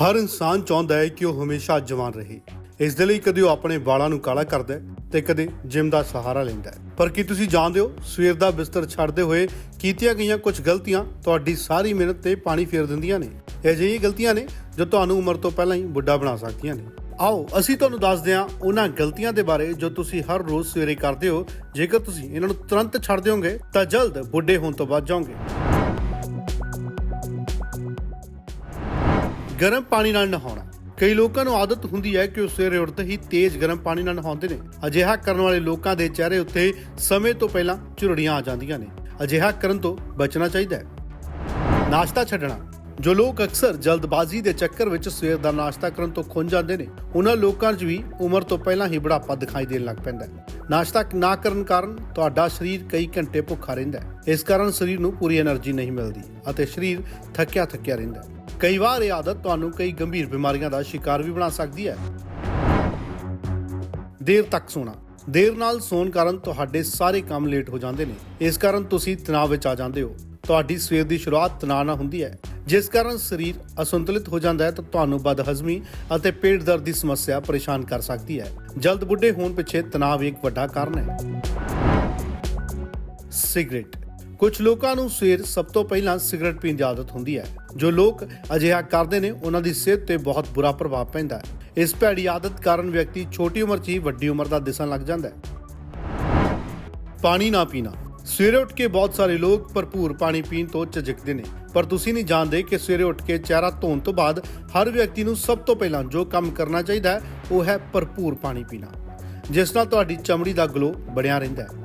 ਹਰ ਇਨਸਾਨ ਚਾਹੁੰਦਾ ਹੈ ਕਿ ਉਹ ਹਮੇਸ਼ਾ ਜਵਾਨ ਰਹੇ। ਇਸ ਦੇ ਲਈ ਕਦੇ ਉਹ ਆਪਣੇ ਵਾਲਾਂ ਨੂੰ ਕਾਲਾ ਕਰਦਾ ਹੈ ਤੇ ਕਦੇ ਜਿਮ ਦਾ ਸਹਾਰਾ ਲੈਂਦਾ ਹੈ। ਪਰ ਕੀ ਤੁਸੀਂ ਜਾਣਦੇ ਹੋ, ਸਵੇਰ ਦਾ ਬਿਸਤਰ ਛੱਡਦੇ ਹੋਏ ਕੀਤੀਆਂ ਗਈਆਂ ਕੁਝ ਗਲਤੀਆਂ ਤੁਹਾਡੀ ਸਾਰੀ ਮਿਹਨਤ ਤੇ ਪਾਣੀ ਫੇਰ ਦਿੰਦੀਆਂ ਨੇ? ਇਹ ਅਜਿਹੀਆਂ ਗਲਤੀਆਂ ਨੇ ਜੋ ਤੁਹਾਨੂੰ ਉਮਰ ਤੋਂ ਪਹਿਲਾਂ ਹੀ ਬੁੱਢਾ ਬਣਾ ਸਕਦੀਆਂ ਨੇ। ਆਓ, ਅਸੀਂ ਤੁਹਾਨੂੰ ਦੱਸਦੇ ਹਾਂ ਉਹਨਾਂ ਗਲਤੀਆਂ ਦੇ ਬਾਰੇ ਜੋ ਤੁਸੀਂ ਹਰ ਰੋਜ਼ ਸਵੇਰੇ ਕਰਦੇ ਹੋ। ਜੇਕਰ ਤੁਸੀਂ ਇਹਨਾਂ ਨੂੰ ਤੁਰੰਤ ਛੱਡ ਦਿਓਗੇ ਤਾਂ ਜਲਦ ਬੁੱਢੇ ਹੋਣ ਤੋਂ ਬਚ ਜਾਓਗੇ। ਗਰਮ ਪਾਣੀ ਨਾਲ ਨਹਾਉਣਾ। ਕਈ ਲੋਕਾਂ ਨੂੰ ਆਦਤ ਹੁੰਦੀ ਹੈ ਕਿ ਉਹ ਸਵੇਰੇ ਉੱਠਦੇ ਹੀ ਤੇਜ਼ ਗਰਮ ਪਾਣੀ ਨਾਲ ਨਹਾਉਂਦੇ ਨੇ। ਅਜਿਹਾ ਕਰਨ ਵਾਲੇ ਲੋਕਾਂ ਦੇ ਚਿਹਰੇ ਉੱਤੇ ਸਮੇਂ ਤੋਂ ਪਹਿਲਾਂ ਝੁਰੜੀਆਂ ਆ ਜਾਂਦੀਆਂ ਨੇ। ਅਜਿਹਾ ਕਰਨ ਤੋਂ ਬਚਣਾ ਚਾਹੀਦਾ ਹੈ। ਨਾਸ਼ਤਾ ਛੱਡਣਾ। ਜੋ ਲੋਕ ਅਕਸਰ ਜਲਦਬਾਜ਼ੀ ਦੇ ਚੱਕਰ ਵਿੱਚ ਸਵੇਰ ਦਾ ਨਾਸ਼ਤਾ ਕਰਨ ਤੋਂ ਖੁੰਝ ਜਾਂਦੇ ਨੇ, ਉਹਨਾਂ ਲੋਕਾਂ 'ਚ ਵੀ ਉਮਰ ਤੋਂ ਪਹਿਲਾਂ ਹੀ ਬੁਢਾਪਾ ਦਿਖਾਈ ਦੇਣ ਲੱਗ ਪੈਂਦਾ ਹੈ। ਨਾਸ਼ਤਾ ਨਾ ਕਰਨ ਕਾਰਨ ਤੁਹਾਡਾ ਸਰੀਰ ਕਈ ਘੰਟੇ ਭੁੱਖਾ ਰਹਿੰਦਾ ਹੈ। ਇਸ ਕਾਰਨ ਸਰੀਰ ਨੂੰ ਪੂਰੀ એનર્ਜੀ ਨਹੀਂ ਮਿਲਦੀ ਅਤੇ ਸਰੀਰ ਥੱਕਿਆ ਥੱਕਿਆ ਰਹਿੰਦਾ ਹੈ। ਕਈ ਵਾਰ ਇਹ ਆਦਤ ਤੁਹਾਨੂੰ ਕਈ ਗੰਭੀਰ ਬਿਮਾਰੀਆਂ ਦਾ ਸ਼ਿਕਾਰ ਵੀ ਬਣਾ ਸਕਦੀ ਹੈ। ਦੇਰ ਤੱਕ ਸੋਣਾ। ਦੇਰ ਨਾਲ ਸੌਣ ਕਾਰਨ ਤੁਹਾਡੇ ਸਾਰੇ ਕੰਮ ਲੇਟ ਹੋ ਜਾਂਦੇ ਨੇ। ਇਸ ਕਾਰਨ ਤੁਸੀਂ ਤਣਾਅ ਵਿੱਚ ਆ ਜਾਂਦੇ ਹੋ। ਤੁਹਾਡੀ ਸਵੇਰ ਦੀ ਸ਼ੁਰੂਆਤ ਤਣਾਅ ਨਾਲ ਹੁੰਦੀ ਹੈ। ਜਿਸ ਕਾਰਨ ਸਰੀਰ ਅਸੰਤੁਲਿਤ ਹੋ ਜਾਂਦਾ ਹੈ ਤਾਂ ਤੁਹਾਨੂੰ ਬਦਹਜ਼ਮੀ ਅਤੇ ਪੇਟ ਦਰਦ ਦੀ ਸਮੱਸਿਆ ਪਰੇਸ਼ਾਨ ਕਰ ਸਕਦੀ ਹੈ। ਜਲਦ ਬੁੱਢੇ ਹੋਣ ਪਿੱਛੇ ਤਣਾਅ ਇੱਕ ਵੱਡਾ ਕਾਰਨ ਹੈ। ਸਿਗਰਟ। ਕੁਝ ਲੋਕਾਂ ਨੂੰ ਸਵੇਰ ਸਭ ਤੋਂ ਪਹਿਲਾਂ ਸਿਗਰਟ ਪੀਣ ਦੀ ਆਦਤ ਹੁੰਦੀ ਹੈ। ਜੋ ਲੋਕ ਅਜਿਹਾ ਕਰਦੇ ਨੇ, ਉਹਨਾਂ ਦੀ ਸਿਹਤ ਤੇ ਬਹੁਤ ਬੁਰਾ ਪ੍ਰਭਾਵ ਪੈਂਦਾ ਹੈ। ਇਸ ਭੈੜੀ ਆਦਤ ਕਾਰਨ ਵਿਅਕਤੀ ਛੋਟੀ ਉਮਰ 'ਚ ਹੀ ਵੱਡੀ ਉਮਰ ਦਾ ਦਿਸਣ ਲੱਗ ਜਾਂਦਾ ਹੈ। ਪਾਣੀ ਨਾ ਪੀਣਾ। ਸਵੇਰੇ ਉੱਠ ਕੇ ਬਹੁਤ ਸਾਰੇ ਲੋਕ ਭਰਪੂਰ ਪਾਣੀ ਪੀਣ ਤੋਂ ਝਿਜਕਦੇ ਨੇ। ਪਰ ਤੁਸੀਂ ਨਹੀਂ ਜਾਣਦੇ ਕਿ ਸਵੇਰੇ ਉੱਠ ਕੇ ਚਿਹਰਾ ਧੋਣ ਤੋਂ ਬਾਅਦ ਹਰ ਵਿਅਕਤੀ ਨੂੰ ਸਭ ਤੋਂ ਪਹਿਲਾਂ ਜੋ ਕੰਮ ਕਰਨਾ ਚਾਹੀਦਾ ਹੈ, ਉਹ ਹੈ ਭਰਪੂਰ ਪਾਣੀ ਪੀਣਾ। ਜਿਸ ਨਾਲ ਤੁਹਾਡੀ ਚਮੜੀ ਦਾ ਗਲੋ ਬਣਿਆ ਰਹਿੰਦਾ ਹੈ।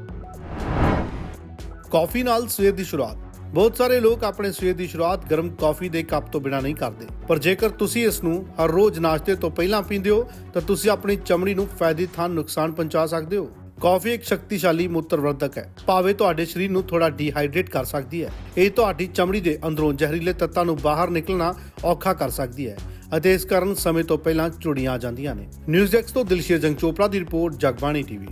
ਕਾਫੀ ਨਾਲ ਸਵੇਰ ਦੀ ਸ਼ੁਰੂਆਤ। ਬਹੁਤ ਸਾਰੇ ਲੋਕ ਆਪਣੇ ਸਵੇਰ ਦੀ ਸ਼ੁਰੂਆਤ ਗਰਮ ਕਾਫੀ ਦੇ ਕੱਪ ਤੋਂ ਬਿਨਾਂ ਨਹੀਂ ਕਰਦੇ। ਪਰ ਜੇਕਰ ਤੁਸੀਂ ਇਸ ਨੂੰ ਹਰ ਰੋਜ਼ ਨਾਸ਼ਤੇ ਤੋਂ ਪਹਿਲਾਂ ਪੀਂਦੇ ਹੋ, ਤਾਂ ਤੁਸੀਂ ਆਪਣੀ ਚਮੜੀ ਨੂੰ ਫਾਇਦੇ ਥਾਂ ਨੁਕਸਾਨ ਪਹੁੰਚਾ ਸਕਦੇ ਹੋ। ਕਾਫੀ ਇੱਕ ਸ਼ਕਤੀਸ਼ਾਲੀ ਮੂਤਰਵਰਧਕ ਹੈ। ਭਾਵੇਂ ਤੁਹਾਡੇ ਸਰੀਰ ਨੂੰ ਥੋੜਾ ਡੀਹਾਈਡਰੇਟ ਕਰ ਸਕਦੀ ਹੈ, ਇਹ ਤੁਹਾਡੀ ਚਮੜੀ ਦੇ ਅੰਦਰੋਂ ਜ਼ਹਿਰੀਲੇ ਤੱਤਾਂ ਨੂੰ ਬਾਹਰ ਨਿਕਲਣਾ ਔਖਾ ਕਰ ਸਕਦੀ ਹੈ ਅਤੇ ਇਸ ਕਾਰਨ ਸਮੇਂ ਤੋਂ ਪਹਿਲਾਂ ਚੁੜੀਆਂ ਆ ਜਾਂਦੀਆਂ ਨੇ। ਨਿਊਜ਼ ਡੈਸਕ ਤੋਂ ਦਿਲਸ਼ੀਰ ਜੰਗ ਚੋਪੜਾ ਦੀ ਰਿਪੋਰਟ, ਜਗਬਾਣੀ ਟੀਵੀ।